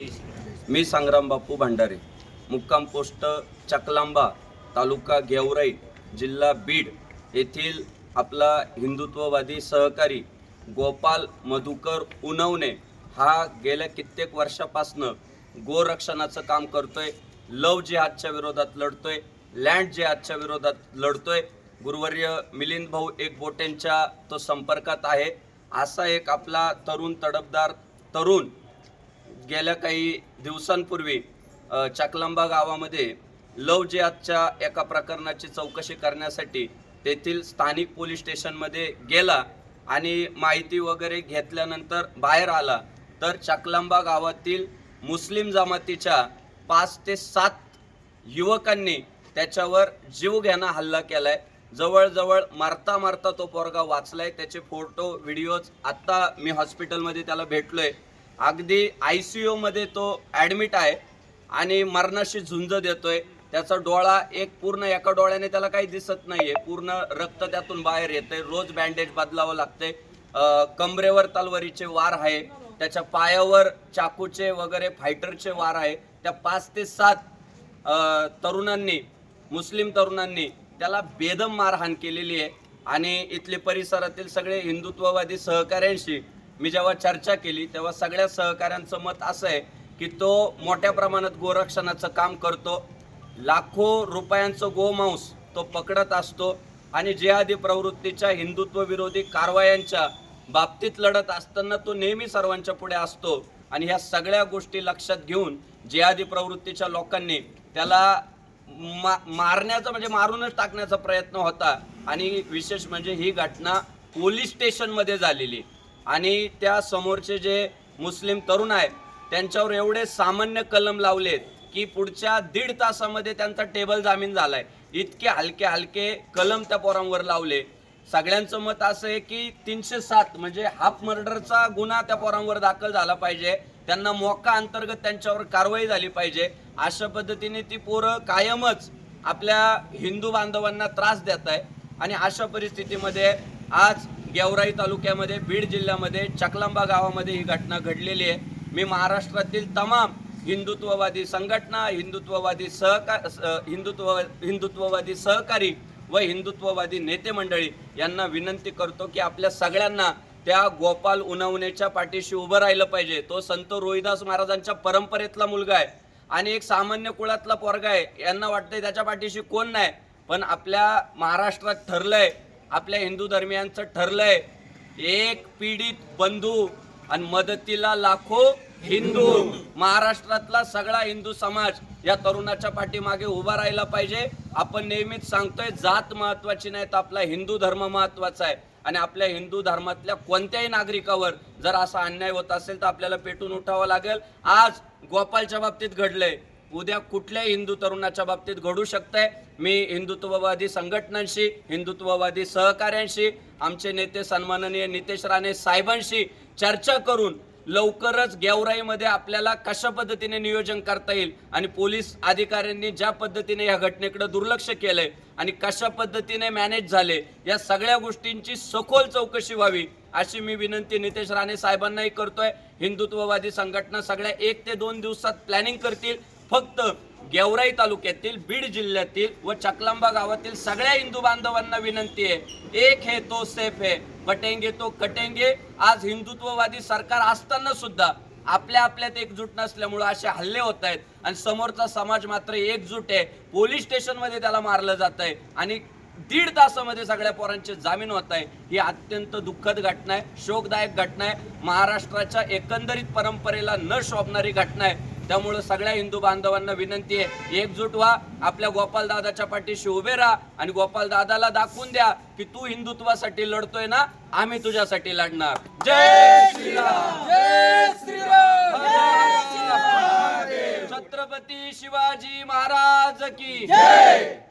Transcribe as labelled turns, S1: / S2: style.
S1: मी संग्राम बापू भंडारे मुक्काम पोस्ट चकलांबा तालुका गेवराई जिल्हा बीड येथील आपला हिंदुत्ववादी सहकारी गोपाल मधुकर उनवणे हा गेल्या कित्येक वर्षापासनं गोरक्षणाचं काम करतोय लव जिहादच्या विरोधात लढतोय लँड जिहादच्या विरोधात लढतोय. गुरुवर्य मिलिंद भाऊ एक बोटेंच्या तो संपर्कात आहे. असा एक आपला तरुण तडफदार तरुण गेल्या काही दिवसांपूर्वी अ, चाकलांबा गावामध्ये लव जिहादच्या एका प्रकरणाची चौकशी करण्यासाठी तेथील स्थानिक पोलीस स्टेशनमध्ये गेला आणि माहिती वगैरे घेतल्यानंतर बाहेर आला तर चाकलांबा गावातील मुस्लिम जमातीच्या पाच ते सात युवकांनी त्याच्यावर जीवघेणा हल्ला केला आहे जवळजवळ मारता मारता तो पोरगा वाचलाय. त्याचे फोटो व्हिडिओज आत्ता मी हॉस्पिटलमध्ये त्याला भेटलो आहे अगदी आय सी यूमध्ये तो ॲडमिट आहे आणि मरणाशी झुंज देतोय. त्याचा डोळा एक पूर्ण एका डोळ्याने त्याला काही दिसत नाहीये. पूर्ण रक्त त्यातून बाहेर येतंय. रोज बँडेज बदलावं लागतंय. कमरेवर तलवारीचे वार आहे. त्याच्या पायावर चाकूचे वगैरे फायटरचे वार आहे. त्या पाच ते सात तरुणांनी मुस्लिम तरुणांनी त्याला बेदम मारहाण केलेली आहे. आणि इथले परिसरातील सगळे हिंदुत्ववादी सहकाऱ्यांशी मी जेव्हा चर्चा केली तेव्हा सगळ्या सहकाऱ्यांचं मत असं आहे की तो मोठ्या प्रमाणात गोरक्षणाचं काम करतो. लाखो रुपयांचं गोमांस तो पकडत असतो आणि जिहादी प्रवृत्तीच्या हिंदुत्व विरोधी कारवायांच्या बाबतीत लढत असताना तो नेहमी सर्वांच्या पुढे असतो. आणि ह्या सगळ्या गोष्टी लक्षात घेऊन जिहादी प्रवृत्तीच्या लोकांनी त्याला मा मारण्याचा म्हणजे मारूनच टाकण्याचा प्रयत्न होता. आणि विशेष म्हणजे ही घटना पोलीस स्टेशनमध्ये झालेली. आणि त्या समोरचे जे मुस्लिम तरुण आहेत त्यांच्यावर एवढे सामान्य कलम लावलेत की पुढच्या दीड तासामध्ये त्यांचा टेबल जामीन झालाय. इतके हलके हलके कलम त्या पोरांवर लावले. सगळ्यांचं मत असं आहे की तीनशे सात म्हणजे हाफ मर्डरचा गुन्हा त्या पोरांवर दाखल झाला पाहिजे. त्यांना मोका अंतर्गत त्यांच्यावर कारवाई झाली पाहिजे. अशा पद्धतीने ती पोरं कायमच आपल्या हिंदू बांधवांना त्रास देत आहे आणि अशा परिस्थितीमध्ये आज गेवराई तालुक्यामध्ये बीड जिल्ह्यामध्ये चकलांबा गावामध्ये ही घटना घडलेली आहे. मी महाराष्ट्रातील तमाम हिंदुत्ववादी संघटना हिंदुत्ववादी सहकार हिंदुत्व हिंदुत्ववादी सहकारी व हिंदुत्ववादी नेते मंडळी यांना विनंती करतो की आपल्या सगळ्यांना त्या गोपाल उनवणेच्या पाठीशी उभं राहिलं पाहिजे. तो संत रोहिदास महाराजांच्या परंपरेतला मुलगा आहे आणि एक सामान्य कुळातला पोरगा आहे. यांना वाटतंय त्याच्या पाठीशी कोण नाही पण आपल्या महाराष्ट्रात ठरलंय आपल्या हिंदू धर्मियांचं ठरलंय एक पीडित बंधू आणि मदतीला लाखो हिंदू. महाराष्ट्रातला सगळा हिंदू समाज या तरुणाच्या पाठीमागे उभा राहिला पाहिजे. आपण नेहमीच सांगतोय जात महत्वाची नाही तर आपला हिंदू धर्म महत्त्वाचा आहे. आणि आपल्या हिंदू धर्मातल्या कोणत्याही नागरिकावर जर असा अन्याय होत असेल तर आपल्याला पेटून उठावं लागेल. आज गोपालच्या बाबतीत घडलंय उद्या कुठल्या हिंदू तरुणाच्या बाबतीत घडू शकतंय. मी हिंदुत्ववादी संघटनांशी हिंदुत्ववादी सहकाऱ्यांशी आमचे नेते सन्माननीय नितेश राणे साहेबांशी चर्चा करून लवकरच गेवराईमध्ये आपल्याला कशा पद्धतीने नियोजन करता येईल आणि पोलीस अधिकाऱ्यांनी ज्या पद्धतीने या घटनेकडे दुर्लक्ष केलंय आणि कशा पद्धतीने मॅनेज झाले या सगळ्या गोष्टींची सखोल चौकशी व्हावी अशी मी विनंती नितेश राणे साहेबांनाही करतोय. हिंदुत्ववादी संघटना सगळ्या एक ते दोन दिवसात प्लॅनिंग करतील. फक्त गेवराई तालुक्यातील बीड जिल्ह्यातील व चकलांबा गावातील सगळ्या हिंदू बांधवांना विनंती आहे. एक हे तो सेफ है पटेंगे तो कटेंगे. आज हिंदुत्ववादी सरकार असताना सुद्धा आपल्या आपल्यात एकजूट नसल्यामुळं असे हल्ले होत आहेत. आणि समोरचा समाज मात्र एकजूट आहे. पोलीस स्टेशनमध्ये त्याला मारलं जात आहे. आणि दीड तासामध्ये सगळ्या पोरांचे जामीन होत आहे. ही अत्यंत दुःखद घटना आहे. शोकदायक घटना आहे. महाराष्ट्राच्या एकंदरीत परंपरेला न शोभणारी घटना आहे. त्यामुळे सगळ्या हिंदू बांधवांना विनंती आहे एकजूट व्हा आपल्या गोपाल दादाच्या पाठीशी उभे राहा आणि गोपाल दादाला दाखवून द्या की तू हिंदुत्वासाठी लढतोय ना आम्ही तुझ्यासाठी लढणार. जय श्रीराम. जय श्रीराम. छत्रपती शिवाजी महाराज की जय.